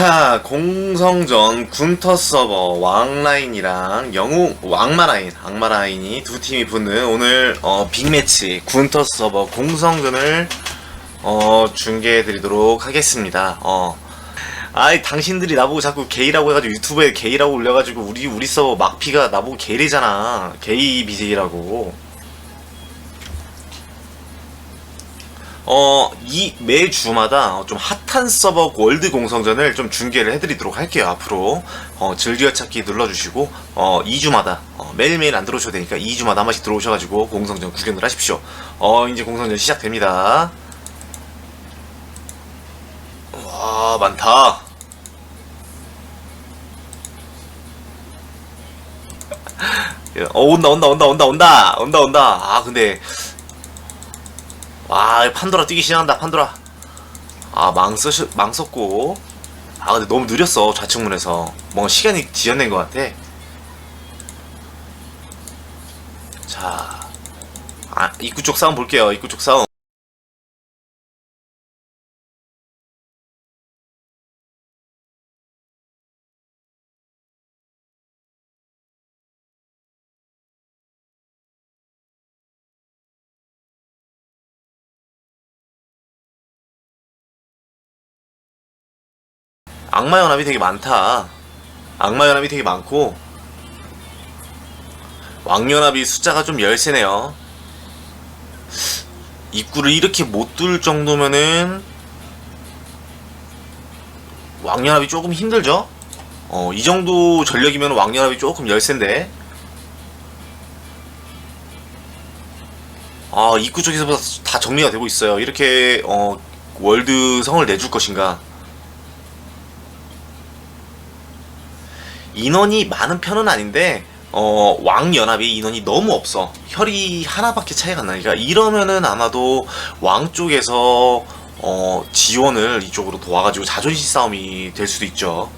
자, 공성전 군터 서버 왕라인이랑 영웅 왕마라인, 악마라인이 두 팀이 붙는 오늘 어, 빅매치 군터 서버 공성전을 어, 중계해 드리도록 하겠습니다. 어. 아이 당신들이 나보고 자꾸 게이라고 해가지고 유튜브에 게이라고 올려가지고 우리 우리 서버 막피가 나보고 게이래잖아. 게이 BJ라고. 어, 이 매주마다 좀 핫한 서버 월드 공성전을 좀 중계를 해드리도록 할게요, 앞으로. 어, 즐겨찾기 눌러주시고, 어, 2주마다, 어, 매일매일 안 들어오셔도 되니까 2주마다 한 번씩 들어오셔가지고 공성전 구경을 하십시오. 어, 이제 공성전 시작됩니다. 와, 많다. 어, 온다, 온다, 온다, 온다, 온다, 온다, 온다. 아, 근데, 와 판도라 뛰기 시작한다 판도라. 아망 쓰, 망 썼고. 아 근데 너무 느렸어 좌측문에서. 뭔가 시간이 지연된 것 같아. 자 아, 입구 쪽 싸움 볼게요 입구 쪽 싸움 악마 연합이 되게 많다. 악마 연합이 되게 많고 왕 연합이 숫자가 좀 열세네요. 입구를 이렇게 못 뚫을 정도면은 왕연합이 조금 힘들죠? 어, 이 정도 전력이면 왕연합이 조금 열세인데 아, 입구 쪽에서 다 정리가 되고 있어요. 이렇게 어, 월드 성을 내줄 것인가? 인원이 많은 편은 아닌데 어, 왕연합이 인원이 너무 없어. 혈이 하나밖에 차이가 안 나니까 이러면은 아마도 왕 쪽에서 어, 지원을 이쪽으로 도와가지고 자존심 싸움이 될 수도 있죠.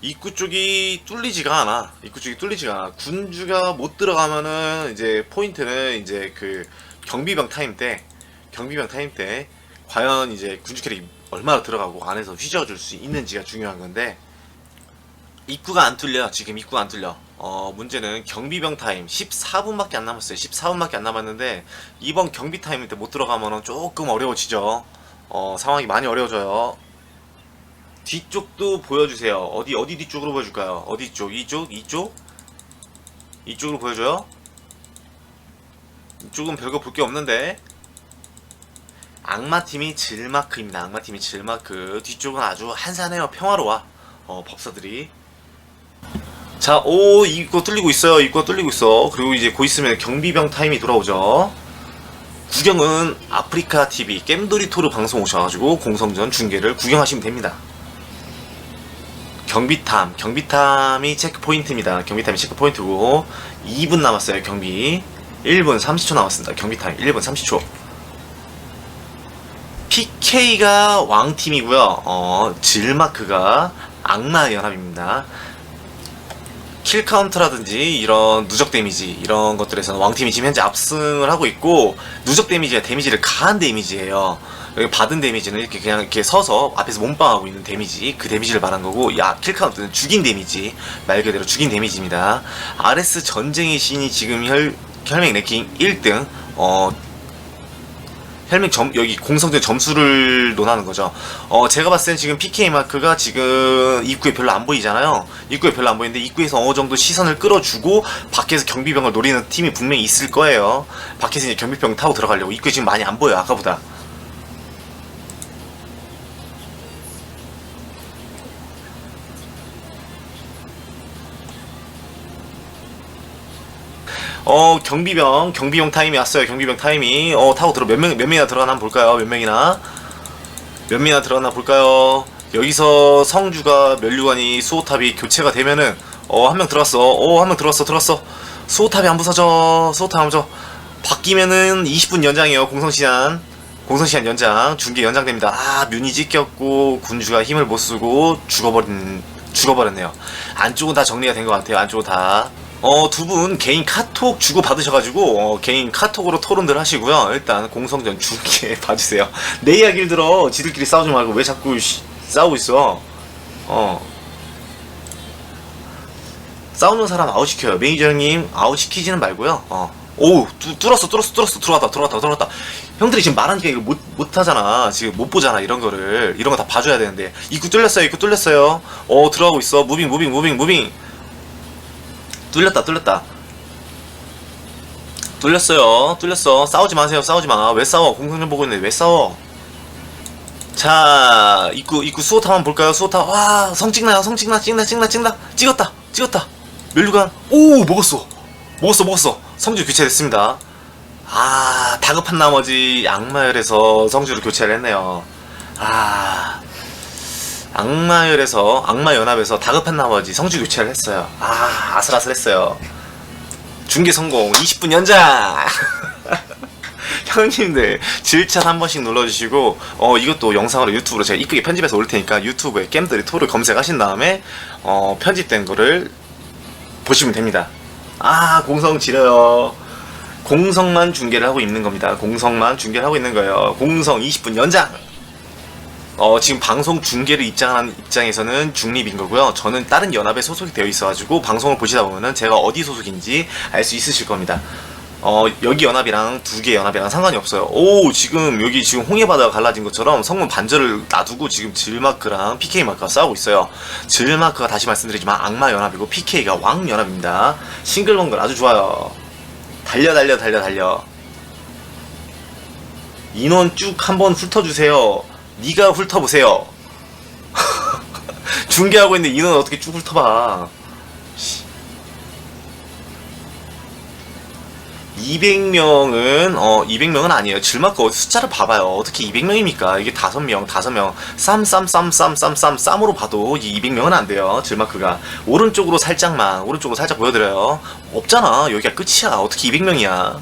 입구 쪽이 뚫리지가 않아. 입구 쪽이 뚫리지가 않아. 군주가 못 들어가면은 이제 포인트는 이제 그 경비병 타임 때 경비병 타임 때 과연 이제 군주 캐릭이 얼마나 들어가고 안에서 휘저어줄 수 있는지가 중요한 건데 입구가 안 뚫려. 지금 입구가 안 뚫려. 어 문제는 경비병 타임. 14분밖에 안 남았어요. 14분밖에 안 남았는데 이번 경비 타임 때 못 들어가면 조금 어려워지죠. 어 상황이 많이 어려워져요. 뒤쪽도 보여주세요. 어디 어디 뒤쪽으로 보여줄까요? 어디 쪽 이쪽? 이쪽? 이쪽으로 보여줘요? 이쪽은 별거 볼 게 없는데. 악마팀이 질마크입니다. 악마팀이 질마크. 뒤쪽은 아주 한산해요. 평화로워. 어 법사들이 자, 오, 이거 뚫리고 있어요. 이거 뚫리고 있어. 그리고 이제 곧 있으면 경비병 타임이 돌아오죠. 구경은 아프리카 TV 겜돌이 토르 방송 오셔가지고 공성전 중계를 구경하시면 됩니다. 경비탐, 경비탐이 체크 포인트입니다. 경비탐이 체크 포인트고 2분 남았어요. 경비 1분 30초 남았습니다. 경비타임 1분 30초. PK가 왕팀이고요. 어, 질마크가 악마 연합입니다. 킬 카운트라든지 이런 누적 데미지 이런 것들에서는 왕팀이 지금 현재 압승을 하고 있고 누적 데미지가 데미지를 가한 데미지예요. 여기 받은 데미지는 이렇게 그냥 이렇게 서서 앞에서 몸빵하고 있는 데미지 그 데미지를 말한 거고 야 킬 카운트는 죽인 데미지 말 그대로 죽인 데미지입니다. RS 전쟁의 신이 지금 혈 혈맹 랭킹 1등 어 헬멧 점 여기 공성전 점수를 논하는 거죠. 어 제가 봤을 땐 지금 PK 마크가 지금 입구에 별로 안 보이잖아요. 입구에 별로 안 보이는데 입구에서 어느 정도 시선을 끌어주고 밖에서 경비병을 노리는 팀이 분명히 있을 거예요. 밖에서 이제 경비병 타고 들어가려고 입구에 지금 많이 안 보여 요 아까보다. 어 경비병 경비병 타임이 왔어요. 경비병 타임이. 어 타고 들어 몇명몇 명이나 들어가나 한번 볼까요? 몇 명이나? 몇 명이나 들어가나 볼까요? 여기서 성주가 멸류관이 수호탑이 교체가 되면은 어 한 명 들어왔어. 어 한 명 들어왔어 들어왔어. 수호탑이 안 부서져 수호탑 안 부서 바뀌면은 20분 연장이에요 공성시간 공성시간 연장. 중계 연장됩니다. 아 뮤니 찢겼고 군주가 힘을 못 쓰고 죽어버린 죽어버렸네요. 안쪽은 다 정리가 된 것 같아요. 안쪽은 다 어, 두 분 개인 카톡 주고 받으셔가지고, 어, 개인 카톡으로 토론들 하시고요. 일단 공성전 중계 봐주세요. 내 이야기를 들어. 지들끼리 싸우지 말고 왜 자꾸 씨, 싸우고 있어. 어. 싸우는 사람 아웃 시켜요. 매니저 형님 아웃 시키지는 말고요. 어. 오우 뚜- 뚫었어 뚫었어 뚫었어. 들어왔다 들어왔다 들어왔다. 형들이 지금 말하니까 이거 못, 못하잖아. 지금 못 보잖아 이런 거를. 이런 거 다 봐줘야 되는데. 입구 뚫렸어요 입구 뚫렸어요. 어 들어가고 있어. 무빙 무빙 무빙 무빙 뚫렸다 뚫렸다. 뚫렸어요. 뚫렸어. 싸우지 마세요. 싸우지 마왜 싸워? 공성전 보고 있는데 왜 싸워? 자 입구 입구 수호타 한번 볼까요? 수호타 와 성찍나요? 성찍나? 찍나? 찍나? 찍나? 찍었다. 찍었다. 멸류관. 오 먹었어. 먹었어 먹었어. 성주 교체됐습니다. 아 다급한 나머지 악마열에서 성주를 교체를 했네요. 아 악마열에서 악마연합에서 다급한 나머지 성주 교체를 했어요. 아 아슬아슬했어요. 중계 성공 20분 연장! 형님들 질찬 한 번씩 눌러주시고 어 이것도 영상으로 유튜브로 제가 이쁘게 편집해서 올 테니까 유튜브에 겜들이 토를 검색하신 다음에 어 편집된 거를 보시면 됩니다. 아 공성 지려요. 공성만 중계를 하고 있는 겁니다. 공성만 중계를 하고 있는 거예요. 공성 20분 연장 어, 지금 방송 중계를 입장하는 입장에서는 중립인 거고요. 저는 다른 연합에 소속이 되어 있어가지고 방송을 보시다 보면은 제가 어디 소속인지 알 수 있으실 겁니다. 어, 여기 연합이랑 두 개 연합이랑 상관이 없어요. 오, 지금 여기 지금 홍해바다가 갈라진 것처럼 성문 반절을 놔두고 지금 질마크랑 PK마크가 싸우고 있어요. 질마크가 다시 말씀드리지만 악마 연합이고 PK가 왕 연합입니다. 싱글벙글 아주 좋아요. 달려 달려 달려 달려. 인원 쭉 한번 훑어주세요. 네가 훑어보세요. 중계하고 있는데 인원 어떻게 쭉 훑어봐. 200명은 어 200명은 아니에요. 질마크 숫자를 봐봐요. 어떻게 200명입니까? 이게 5명, 5명. 쌈, 쌈, 쌈, 쌈, 쌈, 쌈, 쌈으로 봐도 이 200명은 안 돼요. 질마크가 오른쪽으로 살짝만, 오른쪽으로 살짝 보여드려요. 없잖아. 여기가 끝이야. 어떻게 200명이야?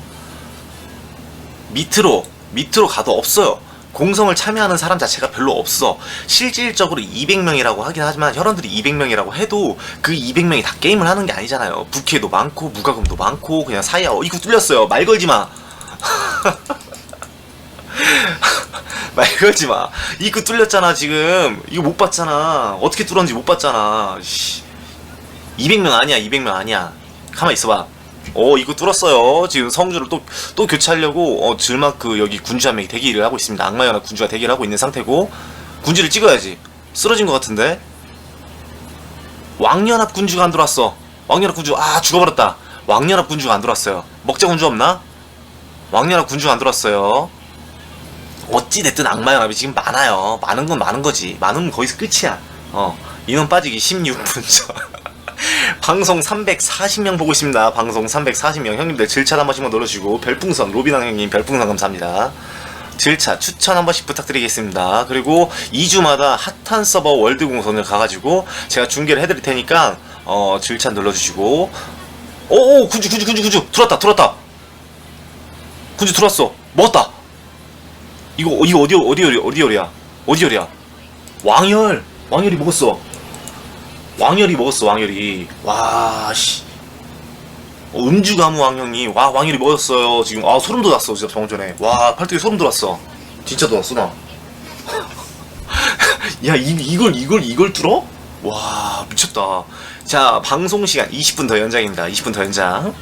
밑으로 밑으로 가도 없어요. 공성을 참여하는 사람 자체가 별로 없어. 실질적으로 200명이라고 하긴 하지만 혈원들이 200명이라고 해도 그 200명이 다 게임을 하는 게 아니잖아요. 부캐도 많고 무과금도 많고 그냥 사이야. 어, 이거 뚫렸어요. 말 걸지 마. 말 걸지 마. 이거 뚫렸잖아 지금. 이거 못 봤잖아. 어떻게 뚫었는지 못 봤잖아. 씨. 200명 아니야. 200명 아니야. 가만 있어봐. 어 이거 뚫었어요. 지금 성주를 또 또 교체하려고 어 질마크 여기 군주 한 명이 대기를 하고 있습니다. 악마연합 군주가 대기를 하고 있는 상태고 군주를 찍어야지. 쓰러진 것 같은데. 왕연합 군주가 안 들어왔어. 왕연합 군주 아 죽어버렸다. 왕연합 군주가 안 들어왔어요. 먹자 군주 없나? 왕연합 군주가 안 들어왔어요. 어찌 됐든 악마 연합이 지금 많아요. 많은 건 많은 거지. 많으면 거기서 끝이야. 어 인원 빠지기 16분 전. 방송 340명 보고 있습니다. 방송 340명. 형님들 질차 한 번씩만 눌러주시고 별풍선 로비낭 형님 별풍선 감사합니다. 질차 추천 한 번씩 부탁드리겠습니다. 그리고 2주마다 핫한 서버 월드 공선을 가가지고 제가 중계를 해드릴 테니까 어 질차 눌러주시고. 오오 군주 군주 군주 군주. 들어왔다 들어왔다. 군주 들어왔어. 먹었다. 이거 이거 어디 어디 열이 어디 열이야? 어디 열이야? 왕열 왕열이 먹었어 왕열이 먹었어 왕열이. 와씨. 어, 음주 가무 왕형이. 와 왕열이 먹었어요. 지금 아 소름 돋았어 진짜 방금 전에. 와 팔뚝에 소름 돋았어. 진짜 돋았어 나야 이, 이걸 이걸 이걸 뚫어? 와 미쳤다. 자 방송 시간 20분 더 연장입니다. 20분 더 연장.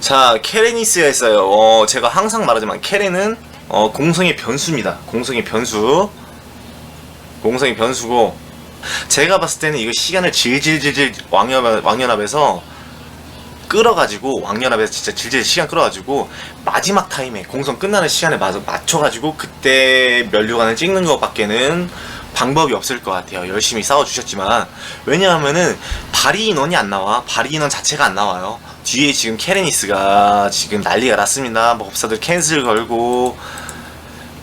자 케레니스가 있어요. 어 제가 항상 말하지만 케레는 어 공성의 변수입니다. 공성의 변수. 공성의 변수고 제가 봤을 때는 이거 시간을 질질질질 왕연합, 왕연합에서 끌어가지고 왕연합에서 진짜 질질 시간 끌어가지고 마지막 타임에 공성 끝나는 시간에 맞, 맞춰가지고 그때 면류관을 찍는 것밖에는 방법이 없을 것 같아요. 열심히 싸워주셨지만 왜냐하면은 발이 인원이 안 나와 발이 인원 자체가 안 나와요. 뒤에 지금 케레니스가 지금 난리가 났습니다. 뭐 법사들 캔슬 걸고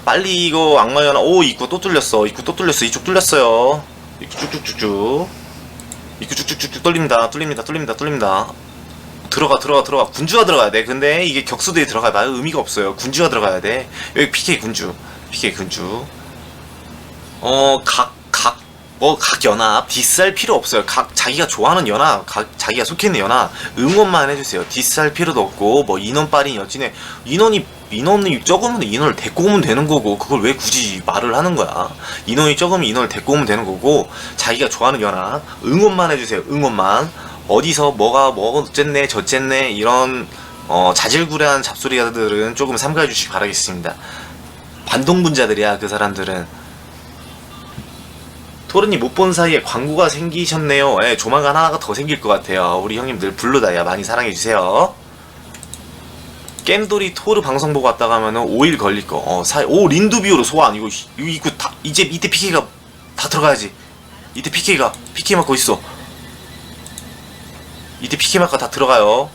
빨리 이거 악마연합 오 입구 또 뚫렸어 입구 또 뚫렸어 이쪽 뚫렸어요 입구 쭉쭉쭉쭉. 입구 쭉쭉쭉쭉 뚫립니다. 뚫립니다. 뚫립니다. 뚫립니다. 들어가 들어가 들어가. 군주가 들어가야 돼. 근데 이게 격수들이 들어가야 말 의미가 없어요. 군주가 들어가야 돼. 여기 PK 군주. PK 군주. 어각각 뭐 각 연합 디스할 필요 없어요. 각 자기가 좋아하는 연합, 각 자기가 속해 있는 연합 응원만 해주세요. 디스할 필요도 없고 뭐 인원 빨이 여진에 인원이 인원이 적으면 인원을 데리고 오면 되는 거고 그걸 왜 굳이 말을 하는 거야? 인원이 적으면 인원을 데리고 오면 되는 거고 자기가 좋아하는 연합 응원만 해주세요. 응원만 어디서 뭐가 뭐 어쨌네 저쨌네 이런 어, 자질구레한 잡소리들은 조금 삼가해 주시기 바라겠습니다. 반동분자들이야 그 사람들은 토르님 못 본 사이에 광고가 생기셨네요. 예, 조만간 하나가 더 생길 것 같아요. 우리 형님들 블루다이아 많이 사랑해주세요. 겜돌이 토르 방송 보고 왔다 가면 은 5일 걸릴 거. 어, 사, 오, 린두비오로 소환. 이거, 씨, 이거, 이거 다, 이제 이때 PK가 다 들어가야지. 이때 PK가, PK 마크 어딨어? 이때 PK 마크 다 들어가요.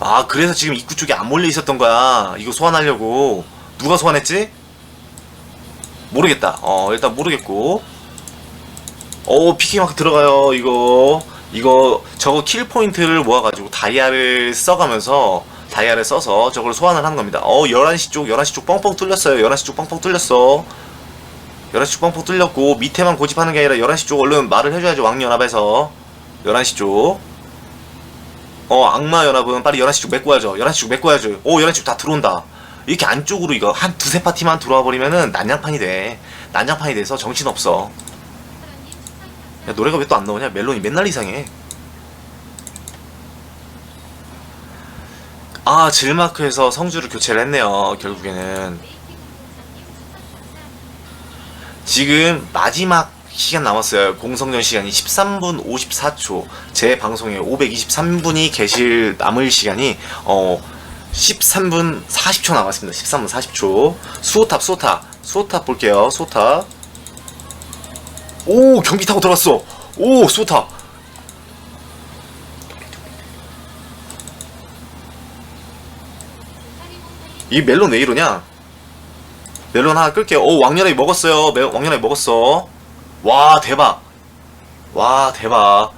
아, 그래서 지금 입구 쪽에 안 몰려 있었던 거야. 이거 소환하려고. 누가 소환했지? 모르겠다. 어, 일단 모르겠고. 어, PK 마크 들어가요. 이거. 이거, 저거 킬 포인트를 모아가지고 다이아를 써가면서, 다이아를 써서 저걸 소환을 하는 겁니다. 어, 11시 쪽, 11시 쪽 뻥뻥 뚫렸어요. 11시 쪽 뻥뻥 뚫렸어. 11시 쪽 뻥뻥 뚫렸고, 밑에만 고집하는 게 아니라 11시 쪽 얼른 말을 해줘야죠. 왕연합에서. 11시 쪽. 어, 악마 연합은 빨리 11시 쪽 메꿔야죠. 11시 쪽 메꿔야죠. 오, 11시 쪽 다 들어온다. 이렇게 안쪽으로 이거 한 두세 파티만 들어와 버리면은 난장판이 돼. 난장판이 돼서 정신없어. 야, 노래가 왜 또 안 나오냐? 멜론이 맨날 이상해. 아, 질마크에서 성주를 교체를 했네요. 결국에는. 지금 마지막 시간 남았어요. 공성전 시간이 13분 54초. 제 방송에 523분이 계실 남을 시간이 어 13분 40초 남았습니다. 13분 40초. 수호탑, 수호탑. 수호탑 볼게요. 수호탑. 오, 경비 타고 들어갔어. 오, 수호탑. 이 멜론 왜 이러냐? 멜론 하나 끌게요. 오, 왕년에 먹었어요. 멜- 왕년에 먹었어. 와, 대박. 와, 대박.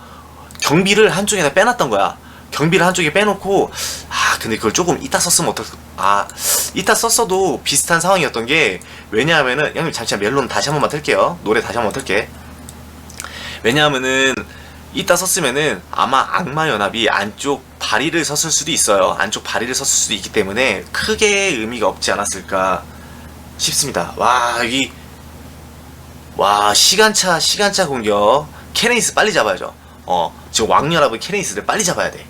경비를 한쪽에다 빼놨던 거야. 경비를 한쪽에 빼놓고, 아, 근데 그걸 조금 이따 썼으면 어떨, 아, 이따 썼어도 비슷한 상황이었던 게, 왜냐하면은, 형님 잠시만 멜론 다시 한 번만 틀게요. 노래 다시 한번 틀게. 왜냐하면은, 이따 썼으면은 아마 악마 연합이 안쪽 다리를 섰을 수도 있어요. 안쪽 다리를 섰을 수도 있기 때문에 크게 의미가 없지 않았을까 싶습니다. 와, 여기, 와, 시간차, 시간차 공격. 케네이스 빨리 잡아야죠. 어, 지금 왕 연합은 케네이스를 빨리 잡아야 돼.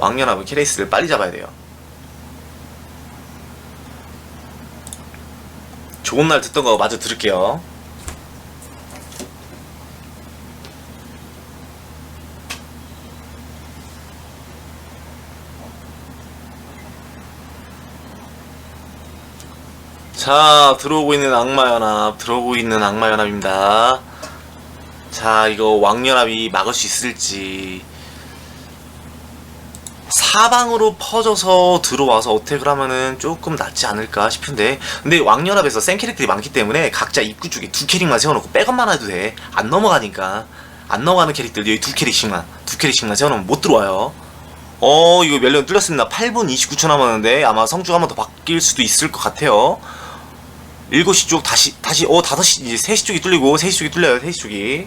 왕연합은 케네이스를 빨리 잡아야 돼요. 좋은 날 듣던 거 마저 들을게요. 자, 들어오고 있는 악마연합, 들어오고 있는 악마연합입니다. 자, 이거 왕연합이 막을 수 있을지. 사방으로 퍼져서 들어와서 어택을 하면은 조금 낫지 않을까 싶은데. 근데 왕연합에서 센 캐릭들이 많기 때문에 각자 입구 쪽에 두 캐릭만 세워놓고 백업만 해도 돼. 안 넘어가니까. 안 넘어가는 캐릭들 여기 두 캐릭씩만, 두 캐릭씩만 세워놓으면 못 들어와요. 어, 이거 멜론 뚫렸습니다. 8분 29초 남았는데 아마 성주가 한 번 더 바뀔 수도 있을 것 같아요. 7시 쪽 다시 다시 어 5시 이제 3시 쪽이 뚫리고 3시 쪽이 뚫려요 3시 쪽이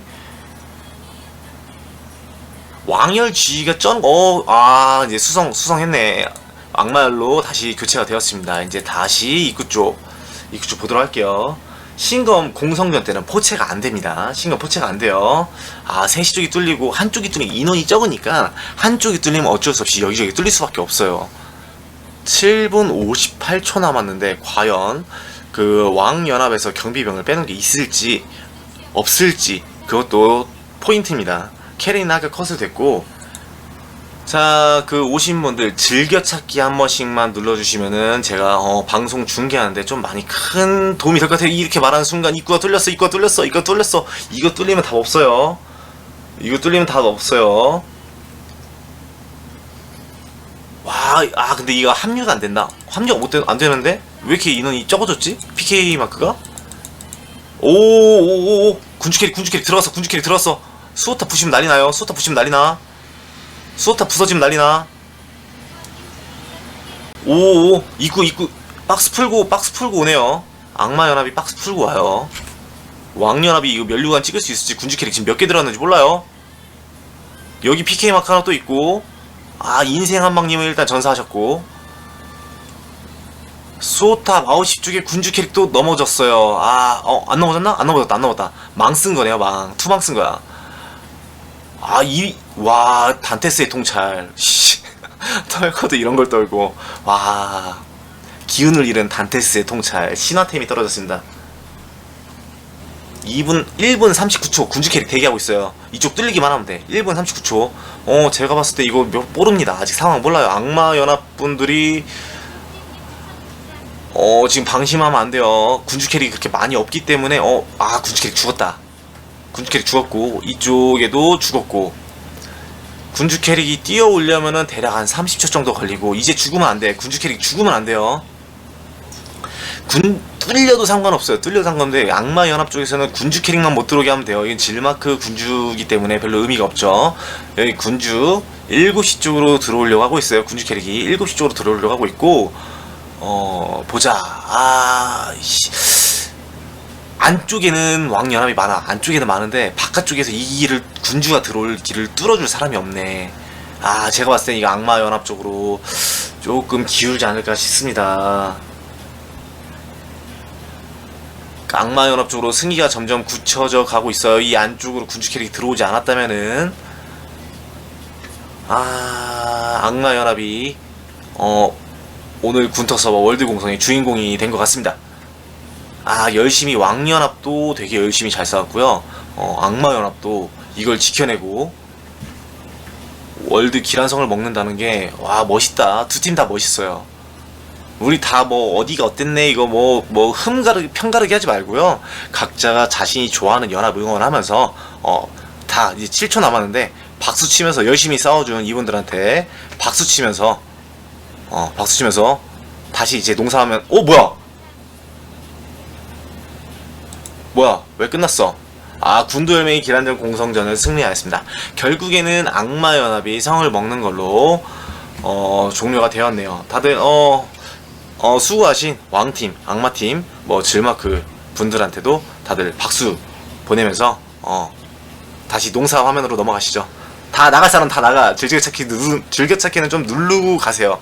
왕열 G가 쩐 어 아 이제 수성 수성했네. 악마열로 다시 교체가 되었습니다. 이제 다시 입구 쪽 입구 쪽 보도록 할게요. 신검 공성전 때는 포체가 안 됩니다. 신검 포체가 안 돼요. 아 3시 쪽이 뚫리고 한쪽이 뚫리면 인원이 적으니까 한쪽이 뚫리면 어쩔 수 없이 여기저기 뚫릴 수밖에 없어요. 7분 58초 남았는데 과연 그 왕연합에서 경비병을 빼는 게 있을지 없을지 그것도 포인트입니다. 아까 컷을 됐고 자 그 오신 분들 즐겨찾기 한 번씩만 눌러주시면은 제가 어, 방송 중계하는데 좀 많이 큰 도움이 될 것 같아요. 이렇게 말하는 순간 입구가 뚫렸어, 입구가 뚫렸어, 이거 뚫렸어, 이거 뚫리면 답 없어요. 이거 뚫리면 답 없어요. 와, 아 근데 이거 합류가 안 된다. 합류가 못 되, 안 되는데 왜 이렇게 인원이 적어졌지? PK 마크가? 오오오오 군주 캐릭 군주 캐릭 들어갔어 군주 캐릭 들어갔어. 수호타 부시면 난리 나요. 수호타 부시면 난리 나. 수호타 부서지면 난리 나. 오오 입구 입구 박스 풀고 박스 풀고 오네요. 악마 연합이 박스 풀고 와요. 왕 연합이 이거 면류관 찍을 수 있을지 군주 캐릭 지금 몇 개 들어갔는지 몰라요. 여기 PK 마크 하나 또 있고 아 인생 한방님은 일단 전사하셨고 수호탑 9시 쪽에 군주 캐릭도 넘어졌어요. 아, 어, 안 넘어졌나? 안 넘어졌다, 안 넘어졌다. 망 쓴 거네요, 망. 투망 쓴 거야. 아, 이, 와, 단테스의 통찰. 씨. 털커도 이런 걸 떨고. 와, 기운을 잃은 단테스의 통찰. 신화템이 떨어졌습니다. 2분, 1분 39초 군주 캐릭 대기하고 있어요. 이쪽 뚫리기만 하면 돼. 1분 39초. 어, 제가 봤을 때 이거 몇, 모릅니다. 아직 상황 몰라요. 악마 연합 분들이 어 지금 방심하면 안 돼요. 군주 캐릭이 그렇게 많이 없기 때문에 어 아 군주 캐릭 죽었다. 군주 캐릭 죽었고 이쪽에도 죽었고 군주 캐릭이 뛰어 오려면은 대략 한 30초 정도 걸리고 이제 죽으면 안 돼. 군주 캐릭 죽으면 안 돼요. 군 뚫려도 상관없어요. 뚫려도 상관없는데 악마 연합 쪽에서는 군주 캐릭만 못 들어오게 하면 돼요. 이건 질마크 군주기 때문에 별로 의미가 없죠. 여기 군주 7시 쪽으로 들어오려고 하고 있어요. 군주 캐릭이 7시 쪽으로 들어오려고 하고 있고 어 보자 아 씨. 안쪽에는 왕연합이 많아. 안쪽에는 많은데 바깥쪽에서 이 길을 군주가 들어올 길을 뚫어줄 사람이 없네. 아 제가 봤을 때 이거 악마 연합 쪽으로 조금 기울지 않을까 싶습니다. 악마 연합 쪽으로 승기가 점점 굳혀져 가고 있어요. 이 안쪽으로 군주 캐릭 들어오지 않았다면은. 아 악마 연합이 어 오늘 군터 서버 월드 공성의 주인공이 된 것 같습니다. 아 열심히 왕연합도 되게 열심히 잘 싸웠고요. 어, 악마연합도 이걸 지켜내고 월드 기란성을 먹는다는 게 와 멋있다. 두 팀 다 멋있어요. 우리 다 뭐 어디가 어땠네 이거 뭐 뭐 흠가르 편가르기 하지 말고요. 각자가 자신이 좋아하는 연합 응원하면서 어 다 이제 7초 남았는데 박수 치면서 열심히 싸워준 이분들한테 박수 치면서 어, 박수 치면서 다시 이제 농사하면 어 뭐야? 뭐야? 왜 끝났어? 아 군도열맹이 기란전 공성전을 승리하였습니다. 결국에는 악마 연합이 성을 먹는 걸로 어, 종료가 되었네요. 다들 어, 어 수고하신 왕팀, 악마팀, 뭐 질마크 분들한테도 다들 박수 보내면서 어 다시 농사 화면으로 넘어가시죠. 다 나갈 사람 다 나가. 즐겨찾기 누르, 즐겨찾기는 좀 누르고 가세요.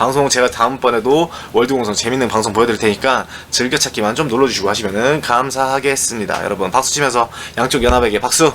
방송 제가 다음번에도 월드공성 재밌는 방송 보여드릴 테니까 즐겨찾기만 좀 눌러주시고 하시면은 감사하겠습니다. 여러분 박수 치면서 양쪽 연합에게 박수!